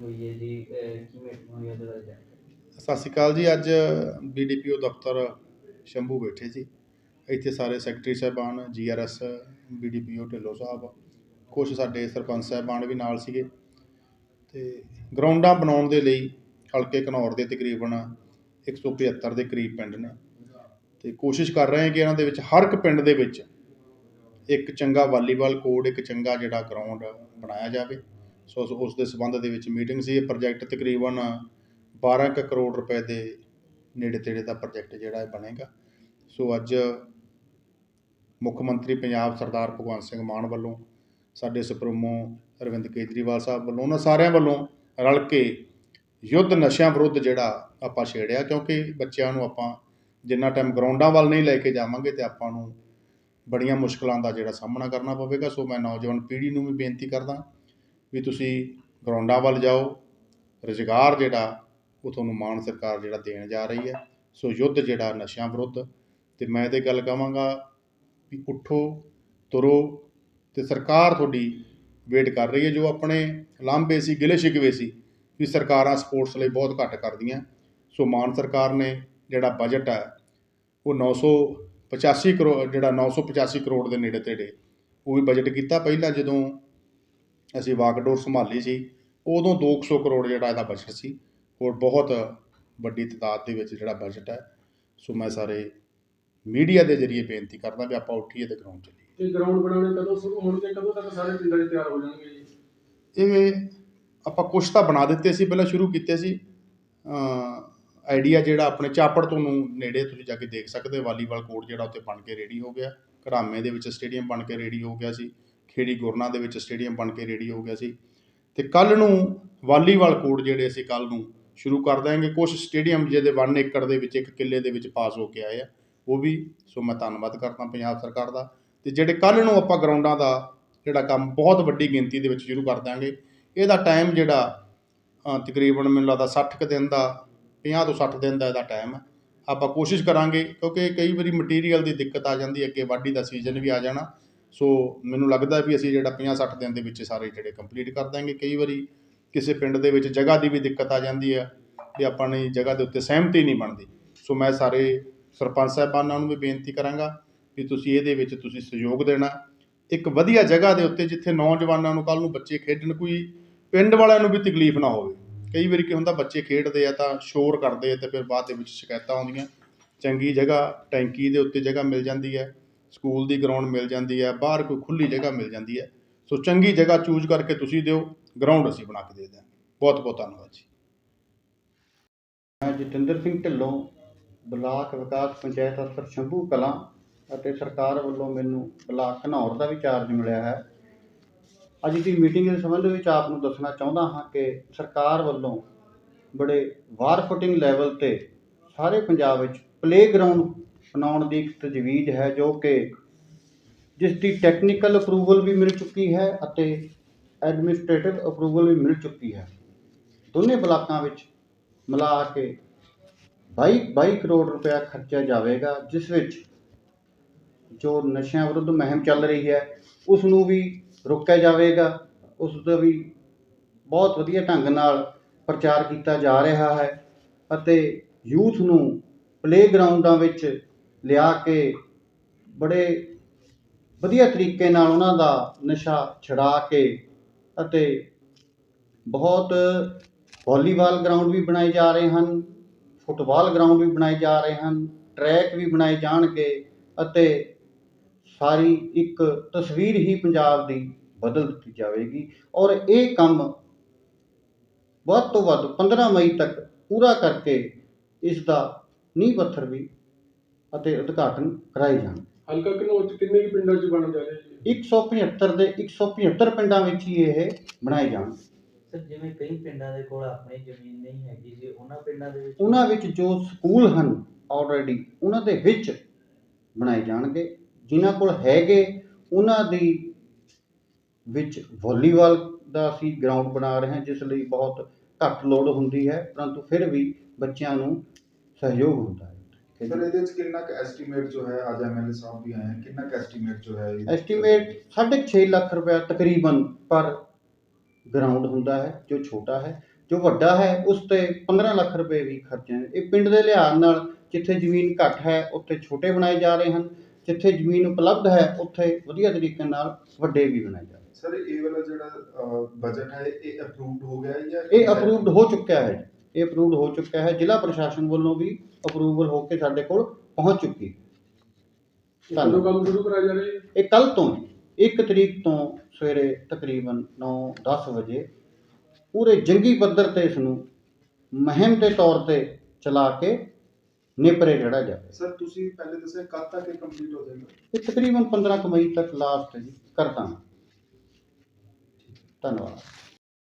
ਹੋਈ ਹੈ ਜੀ ਕੀ ਮੀਟਿੰਗ ਹੋਈ ਹੈ ਉਹਦੇ ਸਤਿ ਸ਼੍ਰੀ ਅਕਾਲ ਜੀ, ਅੱਜ ਬੀਡੀਪੀਓ ਦਫ਼ਤਰ ਸ਼ੰਭੂ ਬੈਠੇ ਸੀ। ਇੱਥੇ ਸਾਰੇ ਸੈਕਟਰੀ ਸਾਹਿਬਾਨ ਜੀਆਰਐਸ ਬੀਡੀਪੀਓ ਢਿੱਲੋਂ ਸਾਹਿਬ ਕੁਝ ਸਾਡੇ ਸਰਪੰਚ ਸਾਹਿਬਾਨ ਵੀ ਨਾਲ ਸੀਗੇ। ਤੇ ਗਰਾਊਂਡਾਂ ਬਣਾਉਣ ਦੇ ਲਈ ਹਲਕੇ ਘਨੌਰ ਦੇ ਤਕਰੀਬਨ 175 ਦੇ ਕਰੀਬ ਪਿੰਡ ਨੇ। ਤੇ ਕੋਸ਼ਿਸ਼ ਕਰ ਰਹੇ ਹਾਂ ਕਿ ਇਹਨਾਂ ਦੇ ਵਿੱਚ ਹਰ ਇੱਕ ਪਿੰਡ ਦੇ ਵਿੱਚ ਇੱਕ ਚੰਗਾ ਵਾਲੀਬਾਲ ਕੋਰਟ ਇੱਕ ਚੰਗਾ ਜਿਹੜਾ ਗਰਾਊਂਡ ਬਣਾਇਆ ਜਾਵੇ। ਸੋ ਉਸ- ਦੇ ਸੰਬੰਧ ਦੇ ਵਿੱਚ ਮੀਟਿੰਗ ਸੀ। ਇਹ ਪ੍ਰੋਜੈਕਟ ਤਕਰੀਬਨ 12 ਕੁ ਕਰੋੜ ਰੁਪਏ ਦੇ ਨੇੜੇ ਤੇੜੇ ਦਾ ਪ੍ਰੋਜੈਕਟ ਜਿਹੜਾ ਇਹ ਬਣੇਗਾ। ਸੋ ਅੱਜ ਮੁੱਖ ਮੰਤਰੀ ਪੰਜਾਬ ਸਰਦਾਰ ਭਗਵੰਤ ਸਿੰਘ ਮਾਨ ਵੱਲੋਂ, ਸਾਡੇ ਸੁਪਰੀਮੋ ਅਰਵਿੰਦ ਕੇਜਰੀਵਾਲ ਸਾਹਿਬ ਵੱਲੋਂ, ਉਹਨਾਂ ਸਾਰਿਆਂ ਵੱਲੋਂ ਰਲ ਕੇ ਯੁੱਧ ਨਸ਼ਿਆਂ ਵਿਰੁੱਧ ਜਿਹੜਾ ਆਪਾਂ ਛੇੜਿਆ। ਕਿਉਂਕਿ ਬੱਚਿਆਂ ਨੂੰ ਆਪਾਂ ਜਿੰਨਾ ਟਾਈਮ ਗਰਾਊਂਡਾਂ ਵੱਲ ਨਹੀਂ ਲੈ ਕੇ ਜਾਵਾਂਗੇ ਤੇ ਆਪਾਂ ਨੂੰ ਬੜੀਆਂ ਮੁਸ਼ਕਲਾਂ ਦਾ ਜਿਹੜਾ ਸਾਹਮਣਾ ਕਰਨਾ ਪਵੇਗਾ। ਸੋ ਮੈਂ ਨੌਜਵਾਨ ਪੀੜ੍ਹੀ ਨੂੰ ਵੀ ਬੇਨਤੀ ਕਰਦਾ ਵੀ ਤੁਸੀਂ ਗਰਾਊਂਡਾਂ ਵੱਲ ਜਾਓ। ਰੁਜ਼ਗਾਰ ਜਿਹੜਾ, ਉਹ ਤੁਹਾਨੂੰ ਮਾਣ ਸਰਕਾਰ ਜਿਹੜਾ ਦੇਣ ਜਾ ਰਹੀ ਹੈ। ਸੋ ਯੁੱਧ ਜਿਹੜਾ, ਨਸ਼ਿਆਂ ਵਿਰੁੱਧ। ਅਤੇ ਮੈਂ ਤਾਂ ਗੱਲ ਕਹਾਂਗਾ ਵੀ ਉੱਠੋ, ਤੁਰੋ ਅਤੇ ਸਰਕਾਰ ਤੁਹਾਡੀ ਵੇਟ ਕਰ ਰਹੀ ਹੈ। ਜੋ ਆਪਣੇ ਲਾਂਭੇ ਸੀ, ਗਿਲੇ ਸ਼ਿਕਵੇ ਸੀ, ਵੀ ਸਰਕਾਰਾਂ ਸਪੋਰਟਸ ਲਈ ਬਹੁਤ ਘੱਟ ਕਰਦੀਆਂ। ਸੋ ਮਾਨ ਸਰਕਾਰ ਨੇ ਜਿਹੜਾ ਬਜਟ ਹੈ, ਉਹ 985 ਕਰੋੜ ਜਿਹੜਾ 985 ਕਰੋੜ ਦੇ ਨੇੜੇ ਤੇੜੇ, ਉਹ ਵੀ ਬਜਟ ਕੀਤਾ। ਪਹਿਲਾਂ ਜਦੋਂ ਅਸੀਂ ਵਾਗਡੋਰ ਸੰਭਾਲੀ ਸੀ ਉਦੋਂ 200 ਕਰੋੜ ਜਿਹੜਾ ਇਹਦਾ ਬਜਟ ਸੀ ਹੋਰ ਬਹੁਤ ਵੱਡੀ ਤਾਦਾਦ ਦੇ ਵਿੱਚ ਜਿਹੜਾ ਬਜਟ ਹੈ। ਸੋ ਮੈਂ ਸਾਰੇ ਮੀਡੀਆ ਦੇ ਜ਼ਰੀਏ ਬੇਨਤੀ ਕਰਦਾ ਵੀ ਆਪਾਂ ਉੱਠੀਏ ਤੇ ਗਰਾਊਂਡ ਚੱਲੀਏ। ਇਹ ਗਰਾਊਂਡ ਬਣਾਉਣੇ ਕਦੋਂ ਸ਼ੁਰੂ ਹੋਣਗੇ? ਕਦੋਂ ਤੱਕ ਸਾਰੇ ਪਿੰਡਾਂ 'ਚ ਤਿਆਰ ਹੋ ਜਾਣਗੇ ਜੀ? ਇਹ ਆਪਾਂ ਕੁਛ ਤਾਂ ਬਣਾ ਦਿੱਤੇ ਸੀ ਪਹਿਲਾਂ ਸ਼ੁਰੂ ਕੀਤੇ ਸੀ। ਆਈਡੀਆ ਜਿਹੜਾ ਆਪਣੇ ਚਾਪੜ ਤੋਂ ਨੂੰ ਨੇੜੇ ਤੁਸੀਂ ਜਾ ਕੇ ਦੇਖ ਸਕਦੇ ਵਾਲੀਬਾਲ ਕੋਰਟ ਜਿਹੜਾ ਉੱਥੇ ਬਣ ਕੇ ਰੈਡੀ ਹੋ ਗਿਆ। ਘੜਾਮੇ ਦੇ ਵਿੱਚ ਸਟੇਡੀਅਮ ਬਣ ਕੇ ਰੈਡੀ ਹੋ ਗਿਆ ਸੀ। ਖੇੜੀ ਗੁਰਨਾ ਦੇ ਵਿੱਚ ਸਟੇਡੀਅਮ ਬਣ ਕੇ ਰੈਡੀ ਹੋ ਗਿਆ ਸੀ। ਤੇ ਕੱਲ ਨੂੰ ਵਾਲੀਬਾਲ ਕੋਰਟ ਜਿਹੜੇ ਅਸੀਂ ਕੱਲ ਨੂੰ ਸ਼ੁਰੂ ਕਰ ਦਾਂਗੇ ਕੁਝ ਸਟੇਡੀਅਮ ਜਿਹਦੇ 1 ਏਕੜ ਦੇ ਵਿੱਚ ਇੱਕ ਕਿੱਲੇ ਦੇ ਵਿੱਚ ਪਾਸ ਹੋ ਕੇ ਆਏ ਆ, ਉਹ ਵੀ। ਸੋ ਮੈਂ ਧੰਨਵਾਦ ਕਰਦਾ ਪੰਜਾਬ ਸਰਕਾਰ ਦਾ। ਤੇ ਜਿਹੜੇ ਕੱਲ ਨੂੰ ਆਪਾਂ ਗਰਾਊਂਡਾਂ ਦਾ ਜਿਹੜਾ ਕੰਮ ਬਹੁਤ ਵੱਡੀ ਗਿਣਤੀ ਦੇ ਵਿੱਚ ਸ਼ੁਰੂ ਕਰ ਦਾਂਗੇ ਇਹਦਾ ਟਾਈਮ ਜਿਹੜਾ ਤਕਰੀਬਨ ਮੈਨੂੰ ਲੱਗਦਾ 60 ਕੁ ਦਿਨ ਦਾ 50 ਤੋਂ 60 ਦਿਨ ਦਾ ਇਹਦਾ ਟਾਈਮ ਹੈ ਆਪਾਂ ਕੋਸ਼ਿਸ਼ ਕਰਾਂਗੇ, ਕਿਉਂਕਿ ਕਈ ਵਾਰੀ ਮਟੀਰੀਅਲ ਦੀ ਦਿੱਕਤ ਆ ਜਾਂਦੀ ਹੈ, ਅੱਗੇ ਵਾਢੀ ਦਾ ਸੀਜ਼ਨ ਵੀ ਆ ਜਾਣਾ। ਸੋ ਮੈਨੂੰ ਲੱਗਦਾ ਵੀ ਅਸੀਂ ਜਿਹੜਾ 50 60 ਦਿਨ ਦੇ ਵਿੱਚ ਸਾਰੇ ਜਿਹੜੇ ਕੰਪਲੀਟ ਕਰ ਦਾਂਗੇ। ਕਈ ਵਾਰੀ ਕਿਸੇ ਪਿੰਡ ਦੇ ਵਿੱਚ ਜਗ੍ਹਾ ਦੀ ਵੀ ਦਿੱਕਤ ਆ ਜਾਂਦੀ ਹੈ ਵੀ ਆਪਾਂ ਨੇ ਜਗ੍ਹਾ ਦੇ ਉੱਤੇ ਸਹਿਮਤੀ ਨਹੀਂ ਬਣਦੀ। ਸੋ ਮੈਂ ਸਾਰੇ ਸਰਪੰਚ ਸਾਹਿਬਾਨਾਂ ਨੂੰ ਵੀ ਬੇਨਤੀ ਕਰਾਂਗਾ ਵੀ ਤੁਸੀਂ ਇਹਦੇ ਵਿੱਚ ਤੁਸੀਂ ਸਹਿਯੋਗ ਦੇਣਾ। ਇੱਕ ਵਧੀਆ ਜਗ੍ਹਾ ਦੇ ਉੱਤੇ ਜਿੱਥੇ ਨੌਜਵਾਨਾਂ ਨੂੰ ਕੱਲ ਨੂੰ ਬੱਚੇ ਖੇਡਣ, ਕੋਈ ਪਿੰਡ ਵਾਲਿਆਂ ਨੂੰ ਵੀ ਤਕਲੀਫ ਨਾ ਹੋਵੇ। ਕਈ ਵਾਰੀ ਕੀ ਹੁੰਦਾ, ਬੱਚੇ ਖੇਡਦੇ ਆ ਤਾਂ ਸ਼ੋਰ ਕਰਦੇ ਆ ਤੇ ਫਿਰ ਬਾਅਦ ਦੇ ਵਿੱਚ ਸ਼ਿਕਾਇਤਾਂ ਆਉਂਦੀਆਂ। ਚੰਗੀ ਜਗ੍ਹਾ ਟੈਂਕੀ ਦੇ ਉੱਤੇ ਜਗ੍ਹਾ ਮਿਲ ਜਾਂਦੀ ਹੈ। ਸਕੂਲ ਦੀ ਗਰਾਊਂਡ ਮਿਲ ਜਾਂਦੀ ਹੈ, ਬਾਹਰ ਕੋਈ ਖੁੱਲੀ ਜਗ੍ਹਾ ਮਿਲ ਜਾਂਦੀ ਹੈ। ਸੋ ਚੰਗੀ ਜਗ੍ਹਾ ਚੂਜ਼ ਕਰਕੇ ਤੁਸੀਂ ਦਿਓ ਗਰਾਊਂਡ ਅਸੀਂ ਬਣਾ ਕੇ ਦੇ ਦਿਆਂਗੇ। ਬਹੁਤ ਬਹੁਤ ਧੰਨਵਾਦ ਜੀ। ਮੈਂ ਜਤਿੰਦਰ ਸਿੰਘ ਢਿੱਲੋਂ, ਬਲਾਕ ਵਿਕਾਸ ਪੰਚਾਇਤ ਅਫਸਰ ਸ਼ੰਭੂ ਕਲਾਂ ਅਤੇ ਸਰਕਾਰ ਵੱਲੋਂ ਮੈਨੂੰ ਬਲਾਕ ਘਨੌਰ ਦਾ ਵੀ ਚਾਰਜ ਮਿਲਿਆ ਹੈ। ਅੱਜ ਦੀ ਮੀਟਿੰਗ ਦੇ ਸੰਬੰਧ ਵਿੱਚ ਆਪ ਨੂੰ ਦੱਸਣਾ ਚਾਹੁੰਦਾ ਹਾਂ ਕਿ ਸਰਕਾਰ ਵੱਲੋਂ ਬੜੇ ਵਾਰ ਫੁਟਿੰਗ ਲੈਵਲ ਤੇ ਸਾਰੇ ਪੰਜਾਬ ਵਿੱਚ ਪਲੇਗਰਾਉਂਡ ਬਣਾਉਣ ਦੀ ਇੱਕ ਤਜਵੀਜ਼ ਹੈ ਜੋ ਕਿ ਜਿਸ ਦੀ ਟੈਕਨੀਕਲ ਅਪਰੂਵਲ ਵੀ ਮਿਲ ਚੁੱਕੀ ਹੈ ਅਤੇ ਐਡਮਿਨਿਸਟ੍ਰੇਟਿਵ ਅਪਰੂਵਲ ਵੀ ਮਿਲ ਚੁੱਕੀ ਹੈ। ਦੋਨੇ ਬਲਾਕਾਂ ਵਿੱਚ ਮਿਲਾ ਕੇ 22 22 ਕਰੋੜ ਰੁਪਇਆ ਖਰਚਿਆ ਜਾਵੇਗਾ, ਜਿਸ ਵਿੱਚ ਜੋ ਨਸ਼ਿਆਂ ਵਿਰੁੱਧ ਮੁਹਿੰਮ ਚੱਲ ਰਹੀ ਹੈ ਉਸ ਨੂੰ ਵੀ ਰੋਕਿਆ ਜਾਵੇਗਾ। ਉਸ ਦਾ ਵੀ ਬਹੁਤ ਵਧੀਆ ਢੰਗ ਨਾਲ ਪ੍ਰਚਾਰ ਕੀਤਾ ਜਾ ਰਿਹਾ ਹੈ ਅਤੇ ਯੂਥ ਨੂੰ ਪਲੇਗਰਾਉਂਡਾਂ ਵਿੱਚ ਲਿਆ ਕੇ ਬੜੇ ਵਧੀਆ ਤਰੀਕੇ ਨਾਲ ਉਹਨਾਂ ਦਾ ਨਸ਼ਾ ਛੁਡਾ ਕੇ ਅਤੇ ਬਹੁਤ ਵਾਲੀਬਾਲ ਗਰਾਊਂਡ ਵੀ ਬਣਾਏ ਜਾ ਰਹੇ ਹਨ, ਫੁੱਟਬਾਲ ਗਰਾਊਂਡ ਵੀ ਬਣਾਏ ਜਾ ਰਹੇ ਹਨ, ਟਰੈਕ ਵੀ ਬਣਾਏ ਜਾਣਗੇ ਅਤੇ ਸਾਰੀ ਇੱਕ ਤਸਵੀਰ ਹੀ ਪੰਜਾਬ ਦੀ ਬਦਲ ਦਿੱਤੀ ਜਾਵੇਗੀ ਔਰ ਇਹ ਕੰਮ ਵੱਧ ਤੋਂ ਵੱਧ 15 ਮਈ ਤੱਕ ਪੂਰਾ ਕਰਕੇ ਇਸ ਦਾ ਨੀਂਹ ਪੱਥਰ ਵੀ ਅਤੇ ਉਦਘਾਟਨ ਕਰਾਏ ਜਾਣ। ਹਲਕਾ ਘਨੌਰ 'ਚ ਕਿੰਨੇ ਕੁ ਪਿੰਡਾਂ 'ਚ ਬਣ ਜਾ ਰਿਹਾ ਜੀ? 175 ਦੇ 175 ਪਿੰਡਾਂ ਵਿੱਚ ਹੀ ਇਹ ਬਣਾਏ ਜਾਣ। ਸਰ ਜਿਵੇਂ ਕਈ ਪਿੰਡਾਂ ਦੇ ਕੋਲ ਆਪਣੀ ਜ਼ਮੀਨ ਨਹੀਂ ਹੈਗੀ ਜੀ ਉਹਨਾਂ ਪਿੰਡਾਂ ਦੇ ਵਿੱਚ ਉਹਨਾਂ ਵਿੱਚ ਜੋ ਸਕੂਲ ਹਨ ਆਲਰੇਡੀ ਉਹਨਾਂ ਦੇ ਵਿੱਚ ਬਣਾਏ ਜਾਣਗੇ। ਜਿਨ੍ਹਾਂ ਕੋਲ ਹੈਗੇ ਉਹਨਾਂ ਦੀ ਵਿੱਚ ਵਾਲੀਬਾਲ ਦਾ ਅਸੀਂ ਗਰਾਊਂਡ ਬਣਾ ਰਹੇ ਹਾਂ ਜਿਸ ਲਈ ਬਹੁਤ ਘੱਟ ਲੋਡ ਹੁੰਦੀ ਹੈ ਪਰੰਤु ਫਿਰ ਵੀ ਬੱਚਿਆਂ ਨੂੰ ਸਹਿਯੋਗ ਹੁੰਦਾ ਹੈ। ਸਰ ਇਹਦੇ ਵਿੱਚ ਕਿੰਨਾ ਕੁ ਐਸਟੀਮੇਟ ਜੋ ਹੈ ਅੱਜ ਐਮਐਲਏ ਸਾਹਿਬ ਵੀ ਆਏ ਹਨ ਕਿੰਨਾ ਕੁ ਐਸਟੀਮੇਟ ਜੋ ਹੈ ਇਹ- ਐਸਟੀਮੇਟ 6.5 ਲੱਖ ਰੁਪਏ ਤਕਰੀਬਨ ਪਰ ਗਰਾਊਂਡ ਹੁੰਦਾ ਹੈ ਜੋ ਛੋਟਾ ਹੈ ਜੋ ਵੱਡਾ ਹੈ ਉਸ ਤੇ 15 ਲੱਖ ਰੁਪਏ ਵੀ ਖਰਚੇ ਨੇ। ਇਹ ਪਿੰਡ ਦੇ ਲਿਹਾਜ਼ ਨਾਲ ਜਿੱਥੇ ਜ਼ਮੀਨ ਘੱਟ ਹੈ ਉੱਥੇ ਛੋਟੇ ਬਣਾਏ ਜਾ ਰਹੇ ਹਨ। ਜਿੱਥੇ ਜ਼ਮੀਨ ਉਪਲਬਧ ਹੈ ਉੱਥੇ ਵਧੀਆ ਤਰੀਕੇ ਨਾਲ ਵੱਡੇ ਵੀ ਬਣਾਏ ਜਾ ਰਹੇ ਹਨ। ਸਰ ਇਹ ਵਾਲਾ ਜਿਹੜਾ ਬਜਟ ਹੈ ਇਹ ਅਪਰੂਵਡ ਹੋ ਗਿਆ ਹੈ ਜਾਂ ਇਹ ਅਪਰੂਵਡ ਹੋ ਚੁੱਕਿਆ ਹੈ ਇਹ ਅਪਰੂਵਡ ਹੋ ਚੁੱਕਿਆ ਹੈ ਜ਼ਿਲ੍ਹਾ ਪ੍ਰਸ਼ਾਸਨ ਵੱਲੋਂ ਵੀ ਅਪਰੂਵਲ ਹੋ ਕੇ ਸਾਡੇ ਕੋਲ ਪਹੁੰਚ ਚੁੱਕੀ ਹੈ। ਕਦੋਂ ਕੰਮ ਸ਼ੁਰੂ ਕਰਾਇਆ ਜਾ ਰਿਹਾ ਜੀ? ਇਹ ਕੱਲ ਤੋਂ 1 ਤਰੀਕ ਤੋਂ ਸਵੇਰੇ ਤਕਰੀਬਨ 9-10 ਵਜੇ ਪੂਰੇ ਜੰਗੀ ਪੱਧਰ ਤੇ ਇਸ ਨੂੰ ਮੁਹਿੰਮ ਦੇ ਤੌਰ ਤੇ ਚਲਾ ਕੇ ਨੇਪਰੇ ਜਿਹੜਾ ਜਾਵੇ ਸਰ ਤੁਸੀਂ ਪਹਿਲੇ ਦੱਸਿਆ ਕਦ ਤੱਕ ਇਹ ਕੰਪਲੀਟ ਹੋ ਜਾਏਗਾ? ਇਹ ਤਕਰੀਬਨ 15 ਕੁ ਮਈ ਤੱਕ ਲਾਸਟ ਜੀ ਕਰਦਾ ਧੰਨਵਾਦ।